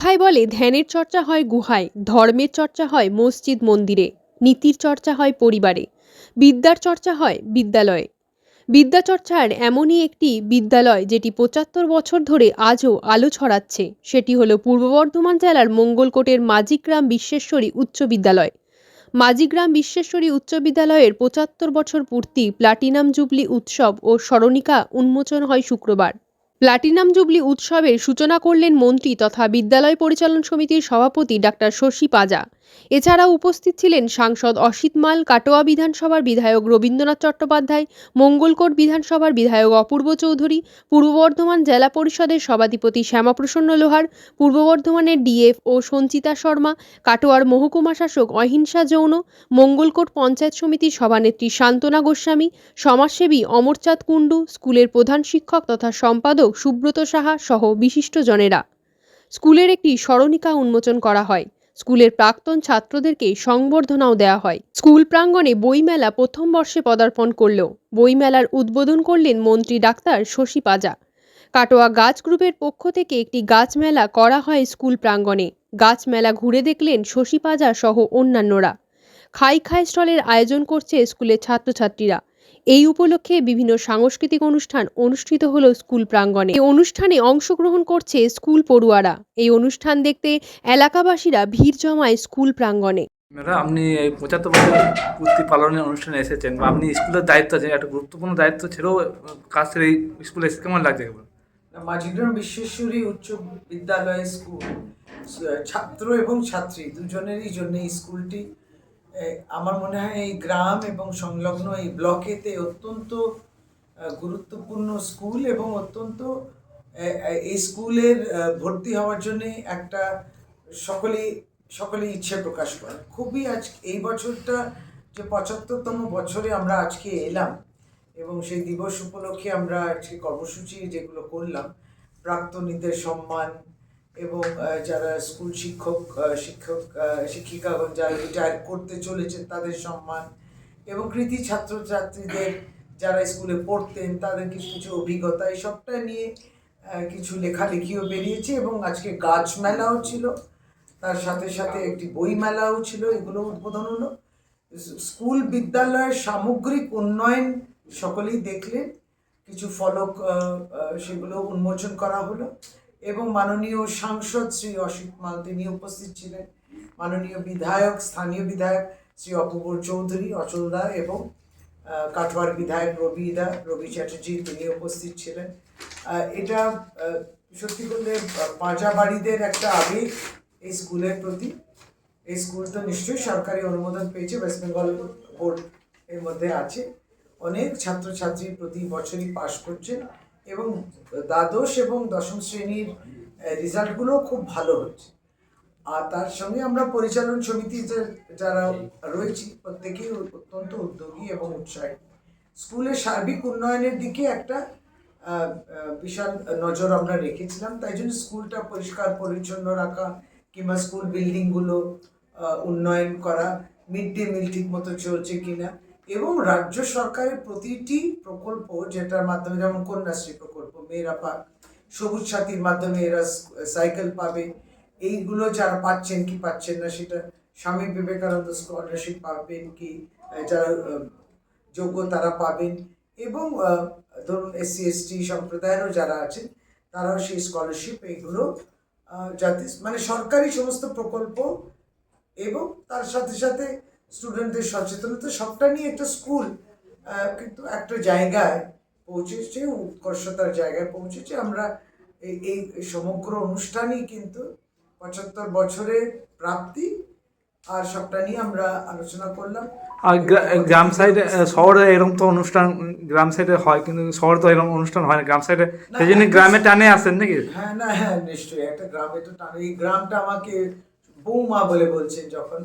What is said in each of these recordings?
কথায় বলে, ধ্যানের চর্চা হয় গুহায়, ধর্মের চর্চা হয় মসজিদ মন্দিরে, নীতির চর্চা হয় পরিবারে, বিদ্যার চর্চা হয় বিদ্যালয়ে। বিদ্যাচর্চার এমনই একটি বিদ্যালয় যেটি পঁচাত্তর বছর ধরে আজও আলো ছড়াচ্ছে। সেটি হলো পূর্ব বর্ধমান জেলার মঙ্গলকোটের মাঝিগ্রাম বিশ্বেশ্বরী উচ্চ বিদ্যালয়। মাঝিগ্রাম বিশ্বেশ্বরী উচ্চ বিদ্যালয়ের পঁচাত্তর বছর পূর্তি প্লাটিনাম জুবলি উৎসব ও স্মরণিকা উন্মোচন হয় শুক্রবার। প্লাটিনাম জুবলি উৎসবের সূচনা করলেন মন্ত্রী তথা বিদ্যালয় পরিচালন সমিতির সভাপতি ডাক্তার শশী পাজা। এছাড়াও উপস্থিত ছিলেন সাংসদ অসিত মাল, কাটোয়া বিধানসভার বিধায়ক রবীন্দ্রনাথ চট্টোপাধ্যায়, মঙ্গলকোট বিধানসভার বিধায়ক অপূর্ব চৌধুরী, পূর্ব বর্ধমান জেলা পরিষদের সভাধিপতি শ্যামাপ্রসন্ন লোহার, পূর্ব বর্ধমানের ডিএফ ও সঞ্চিতা শর্মা, কাটোয়ার মহকুমা শাসক অহিংসা যৌন, মঙ্গলকোট পঞ্চায়েত সমিতির সভানেত্রী শান্তনা গোস্বামী, সমাজসেবী অমরচাঁদ কুণ্ডু, স্কুলের প্রধান শিক্ষক তথা সম্পাদক সুব্রত সাহা সহ বিশিষ্ট জনেরা। স্কুলের একটি স্মরণিকা উন্মোচন করা হয়। স্কুলের প্রাক্তন ছাত্রদেরকে সংবর্ধনাও দেওয়া হয়। স্কুল প্রাঙ্গণে বইমেলা প্রথম বর্ষে পদার্পণ করলেও বইমেলার উদ্বোধন করলেন মন্ত্রী ডাক্তার শশী পাজা। কাটোয়া গাছ গ্রুপের পক্ষ থেকে একটি গাছ মেলা করা হয় স্কুল প্রাঙ্গণে। গাছ মেলা ঘুরে দেখলেন শশী পাজা সহ অন্যান্যরা। খাই খাই স্টলের আয়োজন করছে স্কুলের ছাত্রছাত্রীরা। এই উপলক্ষে বিভিন্ন সাংস্কৃতিক অনুষ্ঠান অনুষ্ঠিত হলো স্কুল প্রাঙ্গণে। এই অনুষ্ঠানে অংশগ্রহণ করছে স্কুল পড়ুয়ারা। এই অনুষ্ঠান দেখতে এলাকাবাসীরা ভিড় জমায় স্কুল প্রাঙ্গণে। ম্যাডাম আপনি এই পঁচাত্তর বছর পূর্তি পালনের অনুষ্ঠানে এসেছেন বা আপনি স্কুলের দায়িত্ব আছেন একটা গুরুত্বপূর্ণ দায়িত্ব ছেড়েও কাজ ছেড়ে এই স্কুলে এসে কেমন লাগছে কেমন মাঝিগ্রাম বিশ্বেশ্বরী উচ্চ বিদ্যালয় স্কুল ছাত্র এবং ছাত্রী দুজনেরই জন্য এই স্কুলটি আমার মনে হয় এই গ্রাম এবং সংলগ্ন এই ব্লকেতে অত্যন্ত গুরুত্বপূর্ণ স্কুল এবং অত্যন্ত এই স্কুলের ভর্তি হওয়ার জন্য একটা সকলেই সকলেই ইচ্ছে প্রকাশ করে। খুবই আজ, এই বছরটা যে পঁচাত্তরতম বছরে আমরা আজকে এলাম এবং সেই দিবস উপলক্ষে আমরা আজকে কর্মসূচি যেগুলো করলাম, প্রাক্তনীদের সম্মান এবং যারা স্কুল শিক্ষক শিক্ষক শিক্ষিকাগণ যারা রিটায়ার করতে চলেছে তাদের সম্মান এবং কৃতি ছাত্রছাত্রীদের যারা স্কুলে পড়তেন তাদের কিছু কিছু অভিজ্ঞতা, এই সবটা নিয়ে কিছু লেখালেখিও বেরিয়েছে এবং আজকে গাছ মেলাও ছিল। তার সাথে সাথে একটি বই মেলাও ছিল, এগুলো উদ্বোধন হলো। স্কুল বিদ্যালয়ের সামগ্রিক উন্নয়ন সকলেই দেখলেন। কিছু ফলক সেগুলো উন্মোচন করা হলো। এবং মাননীয় সাংসদ শ্রী অসিত মাল তিনি উপস্থিত ছিলেন। মাননীয় বিধায়ক স্থানীয় বিধায়ক শ্রী অপূর্ব চৌধুরী অচলদা এবং আহ, কাটোয়ার বিধায়ক রবি দা রবি চ্যাটার্জি তিনি উপস্থিত ছিলেন। এটা সত্যি আহ, পাঁজাবাড়িদের একটা আবেগ এই স্কুলের প্রতি। এই স্কুল তো নিশ্চয়ই সরকারি অনুমোদন পেয়েছে ওয়েস্ট বেঙ্গল বোর্ড এর মধ্যে আছে। অনেক ছাত্রছাত্রী প্রতি বছরই পাশ করছে। এবং দ্বাদশ এবং দশম শ্রেণির রেজাল্টগুলো খুব ভালো হচ্ছে। আর তার সঙ্গে আমরা পরিচালন সমিতিতে যারা রয়েছি, প্রত্যেকেই অত্যন্ত উদ্যোগী এবং উৎসাহী। স্কুলের সার্বিক উন্নয়নের দিকে একটা বিশাল নজর আমরা রেখেছিলাম। তাই জন্য স্কুলটা পরিষ্কার, পরিচ্ছন্ন রাখা কিংবা স্কুল বিল্ডিংগুলো উন্নয়ন করা, মিড ডে মিল ঠিক মতো চলছে কিনা এবং রাজ্য সরকারের প্রতিটি প্রকল্প যেটার মাধ্যমে, যেমন কন্যাশ্রী প্রকল্প, মেয়েরা পাক সবুজ সাথীর মাধ্যমে এরা সাইকেল পাবে। এইগুলো যারা পাচ্ছেন কি পাচ্ছেন না, সেটা স্বামী বিবেকানন্দ স্কলারশিপ পাবেন কি যারা যোগ্য তারা পাবেন। এবং ধরুন এসসি এসটি সম্প্রদায়েরও যারা আছেন, তারাও সেই স্কলারশিপ এইগুলো যাতে মানে সরকারি সমস্ত প্রকল্প এবং তার সাথে সাথে স্টুডেন্টদের সচেতনতা সবটা নিয়ে একটা স্কুল কিন্তু একটা জায়গায় পৌঁছেছে উৎকর্ষতার জায়গায় পৌঁছেছে। আমরা এই সমগ্র অনুষ্ঠানই কিন্তু পঁচাত্তর বছরের প্রাপ্তি আর সবটা নিয়ে আমরা আলোচনা করলাম। আর গ্রাম সাইডে শহরে এরকম তো অনুষ্ঠান গ্রাম সাইডে হয় কিন্তু শহরে তো এরকম অনুষ্ঠান হয় না। গ্রাম সাইডে সেই জন্য গ্রামে টানে আসেন নাকি? হ্যাঁ না হ্যাঁ নিশ্চয়ই একটা গ্রামে তো টানে। এই গ্রামটা আমাকে বৌমা বলে বলছেন যখন।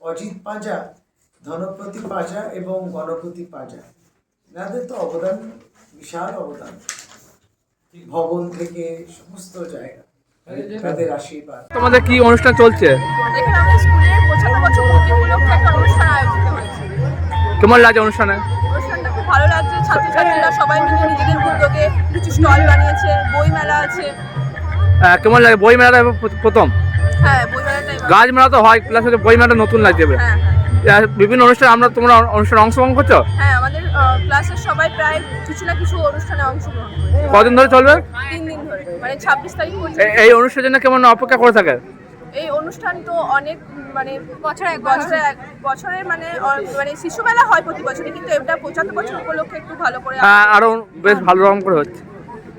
অজিত পাঁজা ধনপতি পাঁজা এবং গণপতি পাঁজা। এনাদের তো অবদান বিশাল অবদান। ভবন থেকে সমস্ত জায়গা তাদের আশীর্বাদ। তোমাদের কি অনুষ্ঠান চলছে? এখানে আমাদের স্কুলের পঁচাত্তর বছর পূর্তি উপলক্ষে একটা অনুষ্ঠান কেমন লাগছে অনুষ্ঠানে? অনুষ্ঠানটা খুব ভালো লাগছে। ছাত্রছাত্রীরা সবাই মিলে নিজেদের উদ্যোগে কিছু স্টল বানিয়েছে বই মেলা আছে। কেমন লাগে? বই মেলাটা প্রথম? হ্যাঁ। গাছ মেলা তো হয় প্লাস হচ্ছে বই মেলাটা নতুন লাগছে হ্যাঁ হ্যাঁ আহ, বিভিন্ন অনুষ্ঠান আমরা তোমরা অনুষ্ঠানে অংশগ্রহণ করছ? হ্যাঁ আমাদের ক্লাসের সবাই প্রায় কিছু না কিছু অনুষ্ঠানে অংশগ্রহণ করে কদিন ধরে চলবে? তিন দিন ধরে মানে ছাব্বিশ তারিখ পর্যন্ত। এই অনুষ্ঠানের জন্য কেমন অপেক্ষা করে থাকে? এই অনুষ্ঠান তো অনেক মানে বছরে এক বছরে এক বছরের মানে মানে শিশু মেলা হয় প্রতি বছরই কিন্তু এটা পঁচাত্তর বছর উপলক্ষে একটু ভালো করে আহ, আরও বেশ ভালো রকম করে হচ্ছে।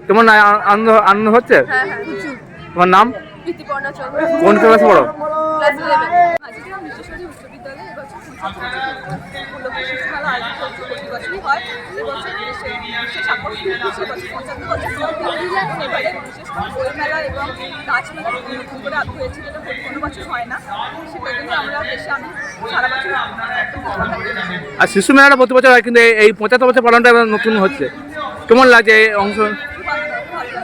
কেমন আনন্দ আনন্দ হচ্ছে? হ্যাঁ হ্যাঁ। তোমার নাম? কোন ক্লাসে পড়ো? ক্লাস ইলেভেন হাজিগ্রাম বিশ্বসারী উচ্চ বিদ্যালয়ে এবছর উপলক্ষে শিশু মেলা আয়োজিত হচ্ছে প্রতি বছরই হয়। এবছর বিশেষ বিশেষ আকর্ষণ হচ্ছে বছর এবারে বিশেষ করে বই মেলা এবং গাছ নতুন করে আগ্রহ হয়েছে যেটা কোনো বছর হয় না। সেটা কিন্তু আমরা বেশি আমি সারা বছর আর শিশু মেলাটা প্রতি বছর হয় কিন্তু এই- এই পঁচাত্তর বছর পালনটা নতুন হচ্ছে। কেমন লাগছে এই অংশ?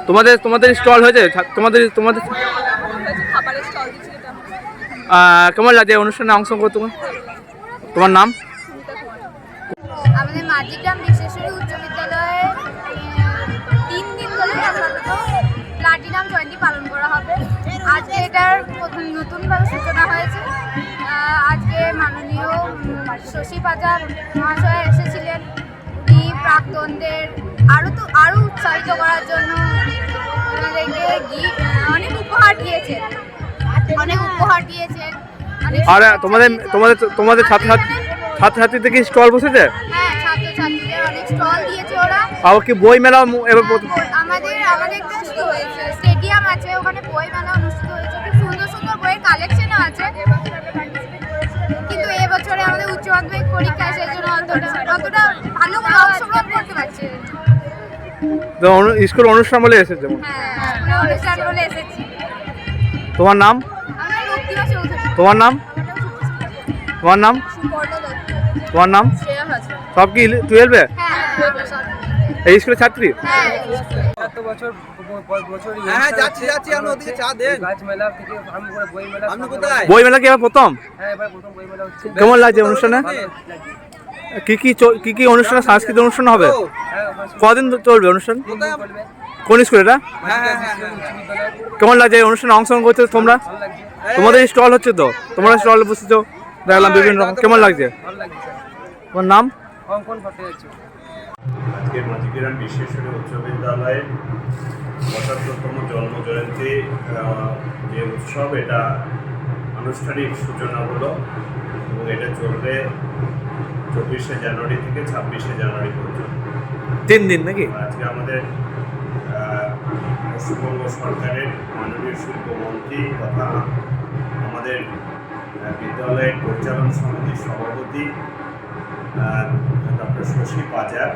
তোমাদের তোমাদের স্টল হয়েছে? তোমাদের তোমাদের হয়েছে খাবারের স্টল দিচ্ছে যেটা আহ, কেমন এই অনুষ্ঠানে অংশগ্রহণ করতে? তোমার নাম? আমাদের মাঝিগ্রাম বিশ্বেশ্বরী উচ্চ তিন দিন ধরে প্লাটিনাম পালন করা হবে। আজকে এটার নতুনভাবে হয়েছে। আজকে মাননীয় শশী পাজার মহাশয় এসেছিলেন। প্রাক্তনদের আরও তো আরও উৎসাহিত করার জন্য অনেক উপহার দিয়েছেন। অনেক উপহার দিয়েছেন। আর তোমাদের তোমাদের তোমাদের ছাত্রছাত্রীদের কি স্টল বসেছে? হ্যাঁ ছাত্রছাত্রীদের অনেক স্টল দিয়েছে ওরা। আবার কি বই মেলা এবার প্রথম- আমাদের আমাদের একটা স্টেডিয়াম আছে ওখানে বই মেলা অনুষ্ঠিত হয়েছে। খুব সুন্দর সুন্দর বইয়ের কালেকশনও আছে। কিন্তু এবছরে আমাদের উচ্চ মাধ্যমিক পরীক্ষা সেই জন্য অতটা অতটা ভালো অংশগ্রহণ করতে পারছে না। তো অনু- স্কুল অনুষ্ঠান বলে এসেছে হ্যাঁ অনুষ্ঠান বলে এসেছি। তোমার নাম? তোমার নাম? তোমার নাম? তোমার নাম? সব কি টুয়েলভে হ্যাঁ এই স্কুলের ছাত্রী? হ্যাঁ হ্যাঁ, যাচ্ছি, যাচ্ছি, আমরা ওদিকে চা দেন। গাছ মেলা থেকে আরম্ভ করে বই মেলা আপনি সব কোথায়? বই মেলা কি এবার প্রথম? হ্যাঁ এবার প্রথম বই মেলা হচ্ছে। কেমন লাগছে অনুষ্ঠানে। কি কি কি কি অনুষ্ঠান সাংস্কৃতিক অনুষ্ঠান হবে? কদিন চলবে অনুষ্ঠান? কোন স্কুল এটা? কেমন লাগছে এই অনুষ্ঠানে অংশগ্রহণ করছ তোমরা? তোমাদের স্টল হচ্ছে তো? তোমরা স্টল বসেছো? দেখলাম বিভিন্ন রকম কেমন লাগছে? তোমার নাম? অঙ্কন আজকে মাঝিগ্রাম বিশ্বেশ্বরী উচ্চ বিদ্যালয়ের পঁচাত্তরতম জন্ম জয়ন্তী যে উৎসব এটা আনুষ্ঠানিক সূচনা হলো এবং এটা চলবে চব্বিশে জানুয়ারি থেকে ছাব্বিশে জানুয়ারি পর্যন্ত। তিন দিন নাকি? আজকে আমাদের পশ্চিমবঙ্গ সরকারের মাননীয় শিল্পমন্ত্রী তথা আমাদের বিদ্যালয়ের পরিচালন সমিতির সভাপতি ডক্টর শশী পাজার।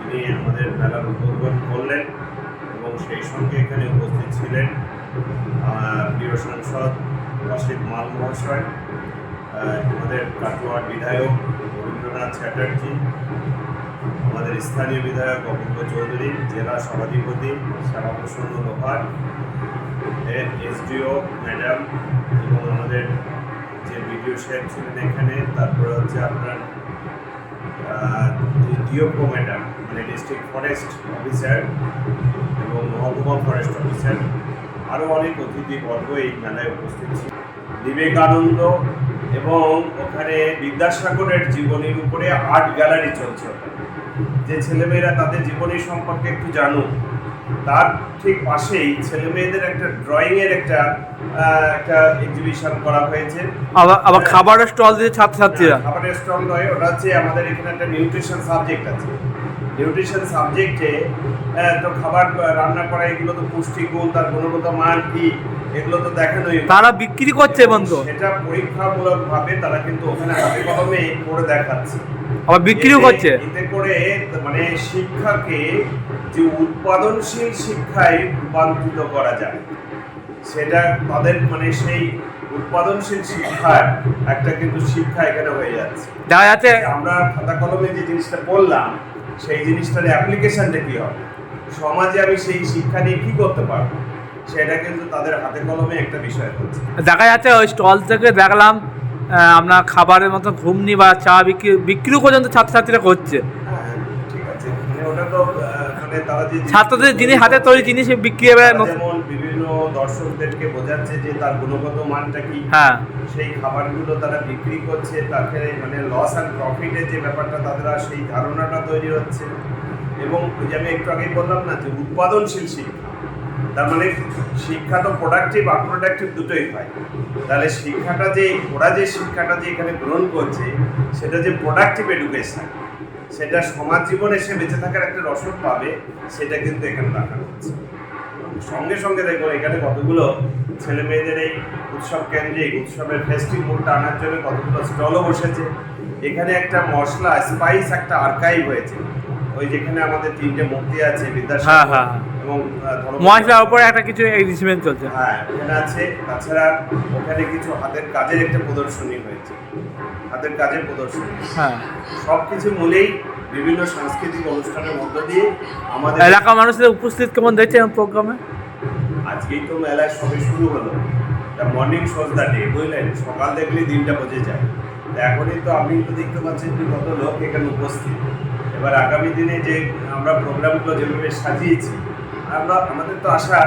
তিনি আমাদের মেলার উদ্বোধন করলেন এবং সেই সঙ্গে এখানে উপস্থিত ছিলেন প্রিয় সাংসদ রশিদ মাল মহাশয় আমাদের কাটোয়ার বিধায়ক রবীন্দ্রনাথ চ্যাটার্জি, আমাদের স্থানীয় বিধায়ক অপূর্ব চৌধুরী, জেলা সভাধিপতি শ্যামাপ্রসন্ন লোহার এসডিও ম্যাডাম এবং আমাদের যে বিডিও সাহেব ছিলেন এখানে, তারপরে হচ্ছে আপনার দ্বিতীয় ম্যাডাম মানে ডিস্ট্রিক্ট ফরেস্ট অফিসার এবং মহকুমা ফরেস্ট অফিসার আরও অনেক অতিথিবর্গ এই মেলায় উপস্থিত ছিল বিবেকানন্দ এবং ওখানে বিদ্যাসাগরের জীবনীর উপরে আর্ট গ্যালারি চলছে। যে ছেলেমেয়েরা তাদের জীবনী সম্পর্কে একটু জানুক। তার ঠিক পাশেই ছেলেমেয়েদের একটা ড্রয়িংয়ের একটা একটা এক্সিবিশন করা হয়েছে। আবার আবার খাবারের স্টল দিয়ে ছাত্রছাত্রীরা। খাবারের স্টল নয় ওটা হচ্ছে আমাদের এখানে একটা নিউট্রিশন সাবজেক্ট আছে। নিউট্রিশন সাবজেক্টে তো খাবার রান্না করা এগুলো তো পুষ্টিগুণ তার গুণগত মান কি এগুলো তো দেখানোই তারা বিক্রি করছে বন্ধু। সেটা পরীক্ষামূলক ভাবে তারা কিন্তু ওখানে হাতে কলমে করে দেখাচ্ছে। আবার বিক্রিও করছে। এতে করে মানে শিক্ষাকে যে উৎপাদনশীল শিক্ষায় রূপান্তরিত করা যায় সেটা তাদের মানে সেই উৎপাদনশীল শিক্ষার একটা কিন্তু শিক্ষা এখানে হয়ে যাচ্ছে। দেখা যাচ্ছে আমরা খাতা কলমে যে জিনিসটা বললাম সেই জিনিসটার অ্যাপ্লিকেশনটা কি হবে? সমাজে আমি সেই শিক্ষা নিয়ে কি করতে পারব? সেটা কিন্তু তাদের হাতে কলমে একটা বিষয় হচ্ছে। দেখা যাচ্ছে ওই স্টল থেকে দেখলাম আপনার খাবারের মতো ঘুমনি বা চা বিক্রি বিক্রিও পর্যন্ত ছাত্রছাত্রীরা করছে। ছাত্রদের যিনি হাতে তৈরি জিনিস বিক্রি হবে বিভিন্ন দর্শকদেরকে বোঝাচ্ছে যে তার গুণগত মানটা কি হ্যাঁ। সেই খাবারগুলো তারা বিক্রি করছে তাকে মানে লস অ্যান্ড প্রফিটের যে ব্যাপারটা তাদের সেই ধারণাটা তৈরি হচ্ছে। এবং যে আমি একটু আগেই বললাম না যে উৎপাদনশীল শিক্ষা তার মানে শিক্ষা তো প্রোডাক্টিভ আর প্রোডাক্টিভ দুটোই হয়। তাহলে শিক্ষাটা যে, ওরা যে শিক্ষাটা যে এখানে গ্রহণ করছে, সেটা যে প্রোডাক্টিভ এডুকেশন সেটা সমাজ জীবনে সে বেঁচে থাকার একটা রসদ পাবে, সেটা কিন্তু এখানে রাখা হচ্ছে সঙ্গে সঙ্গে দেখুন, এখানে কতগুলো ছেলে মেয়েদের এই উৎসব কেন্দ্রিক, উৎসবের ফেস্টিভ আনার জন্য কতগুলো স্টলও বসেছে। এখানে একটা মশলা স্পাইস একটা আর্কাইভ হয়েছে। ওই যেখানে আমাদের তিনটে মূর্তি আছে হ্যাঁ, হ্যাঁ। এবং মহাশিলার উপরে একটা কিছু এগ্রিমেন্ট চলছে। হ্যাঁ ওখানে আছে। তাছাড়া ওখানে কিছু হাতের কাজের একটা প্রদর্শনী হয়েছে। হাতের কাজের প্রদর্শনী। হ্যাঁ। সব কিছু মূলেই বিভিন্ন সাংস্কৃতিক অনুষ্ঠানের মধ্য দিয়ে আমাদের এলাকার মানুষদের উপস্থিত কেমন দেখছেন প্রোগ্রামে? আজকেই তো মেলায় সবে শুরু হলো। The morning shows the day বুঝলেন? সকাল দেখলেই দিনটা বোঝে যায়। তা এখনই তো আপনি তো দেখতে পাচ্ছেন যে কত লোক এখানে উপস্থিত। এবার আগামী দিনে যে আমরা প্রোগ্রামগুলো যেভাবে সাজিয়েছি আমরা আমাদের তো আশা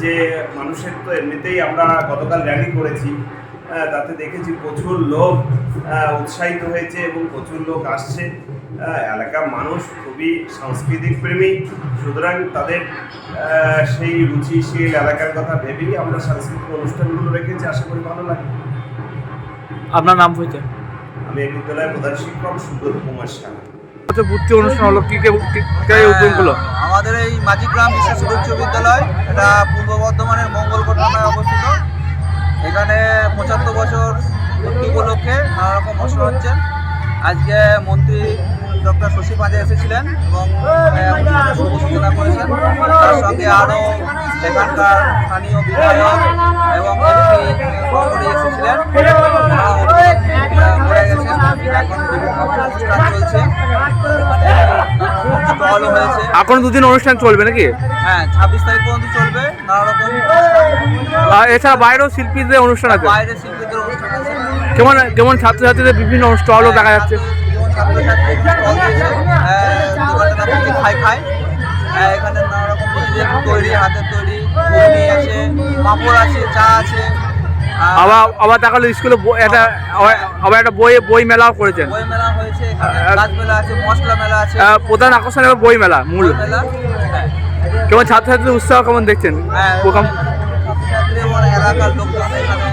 যে মানুষের তো এমনিতেই আমরা গতকাল র্যালি করেছি তাতে দেখেছি প্রচুর লোক উৎসাহিত হয়েছে এবং প্রচুর লোক আসছে। এলাকার মানুষ খুবই সাংস্কৃতিক প্রেমী সুতরাং তাদের সেই রুচিশীল এলাকার কথা ভেবেই আমরা সাংস্কৃতিক অনুষ্ঠানগুলো রেখেছি। আশা করি ভালো লাগে আপনার নাম হয়েছে আমি এই বিদ্যালয়ের প্রধান শিক্ষক সুব্রত কুমার হচ্ছে ভর্তি অনুষ্ঠান হলো। কি কে কি- উদ্যোগগুলো আমাদের এই মাঝিগ্রাম বিশ্ব উচ্চ বিদ্যালয় এটা পূর্ব বর্ধমানের মঙ্গলকোট নামে অবস্থিত। এখানে পঁচাত্তর বছর পূর্তি উপলক্ষে নানা রকম অনুষ্ঠান হচ্ছে। আজকে মন্ত্রী ডক্টর শশী পাঁজা এসেছিলেন এবং সূচনা করেছেন। তার সঙ্গে আরও এখানকার স্থানীয় বিধায়ক এবং এমপি এসেছিলেন। এখন দুদিন অনুষ্ঠান চলবে নাকি? হ্যাঁ ছাব্বিশ তারিখ পর্যন্ত চলবে। নানা রকম এছাড়া বাইরেও শিল্পীদের অনুষ্ঠান আছে? বাইরে শিল্পীদের অনুষ্ঠান আছে। কেমন কেমন ছাত্রছাত্রীদের বিভিন্ন স্টলও দেখা যাচ্ছে? নাম খাই খাই। হ্যাঁ, এখানে নানা রকম তৈরি হাতের তৈরি আছে পাঁপড় আছে চা আছে। আবার আবার দেখাল স্কুলে একটা আবার- একটা বই বই মেলাও করেছেন। বই মেলা হয়েছে এখানে আর- গাছ মেলা আছে মশলা মেলা আছে। প্রধান আকর্ষণ হবে বই মেলা মূল। হ্যাঁ কেমন ছাত্রছাত্রীদের উৎসাহ কেমন দেখছেন? হ্যাঁ প্রোগ্রাম ছাত্রছাত্রী এবং এলাকার লোকজন এখানে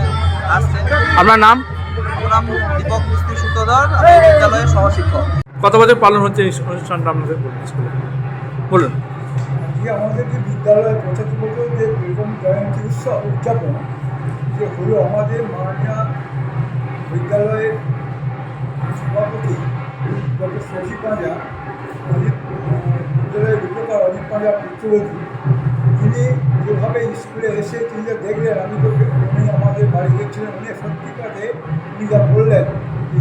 আসছে। আপনার নাম? আমার নাম দীপক মিস্ত্রি সূত্রধর আমি বিদ্যালয়ের সহশিক্ষক। কত বছর পালন হচ্ছে এই অনুষ্ঠানটা আপনাদের স্কুলে? বলুন। আজকে আমাদের যে বিদ্যালয় পঁচাত্তর বছর যে বেগম জয়ন্তী উৎসব উদযাপন যে হলো আমাদের মাননীয় বিদ্যালয়ের সভাপতি ডক্টর শশী পাঁজা অজিত বিদ্যালয়ের রূপকার অজিত পাঁজা পুত্রবধূ তিনি যেভাবে স্কুলে এসে তিনি যা দেখলেন, আমি তো উনি আমাদের বাড়ি গেছিলেন উনি সত্যিকারে উনি যা বললেন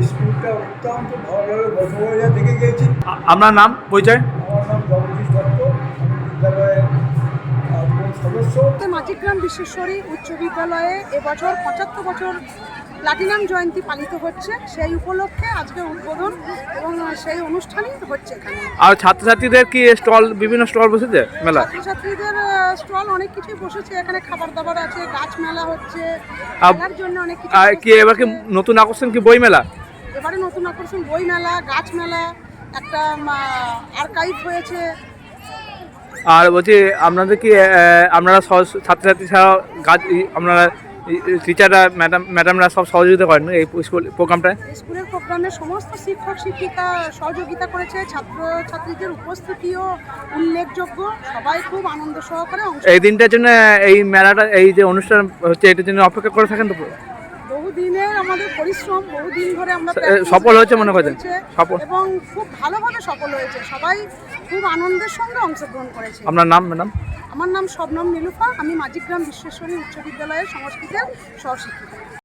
স্কুলটা অত্যন্ত ভালোভাবে বছর যা দেখে গিয়েছি। আপনার নাম, পরিচয়? মাঝিগ্রাম বিশ্বেশ্বরী উচ্চ বিদ্যালয়ে এবছর পঁচাত্তর বছর প্লাটিনাম জয়ন্তী পালিত হচ্ছে। সেই উপলক্ষে আজকে উদ্বোধন এবং সেই অনুষ্ঠানই হচ্ছে এখানে। আর ছাত্রছাত্রীদের কি স্টল বিভিন্ন স্টল বসেছে মেলা ছাত্রছাত্রীদের স্টল অনেক কিছুই বসেছে। এখানে খাবার দাবার আছে গাছ মেলা হচ্ছে। খেলার জন্য অনেক কিছু আর কি। এবার কি নতুন আকর্ষণ কি বই মেলা এবারে নতুন আকর্ষণ বই মেলা গাছ মেলা একটা আর্কাইভ হয়েছে। আর বলছি আপনাদের কি আপনারা ছাত্রছাত্রী ছাড়াও গাছ আপনারা টিচাররা ম্যাডাম ম্যাডামরা সব সহযোগিতা করেন এই স্কুল প্রোগ্রামটায় স্কুলের প্রোগ্রামে সমস্ত শিক্ষক শিক্ষিকা সহযোগিতা করেছে ছাত্র ছাত্রীদের উপস্থিতিও উল্লেখযোগ্য সবাই খুব আনন্দ সহকারে এই দিনটার জন্য এই মেলাটা এই যে অনুষ্ঠান হচ্ছে এটার জন্য অপেক্ষা করে থাকেন তো বহুদিনের আমাদের পরিশ্রম বহুদিন ধরে আমরা সফল হয়েছে মনে করছেন? সফল। এবং খুব ভালোভাবে সফল হয়েছে সবাই খুব আনন্দের সঙ্গে অংশগ্রহণ করেছে। আপনার নাম ম্যাডাম? আমার নাম শবনম নীলুফা আমি মাঝিগ্রাম বিশ্বেশ্বরী উচ্চ বিদ্যালয়ের সংস্কৃতের সহশিক্ষিকা।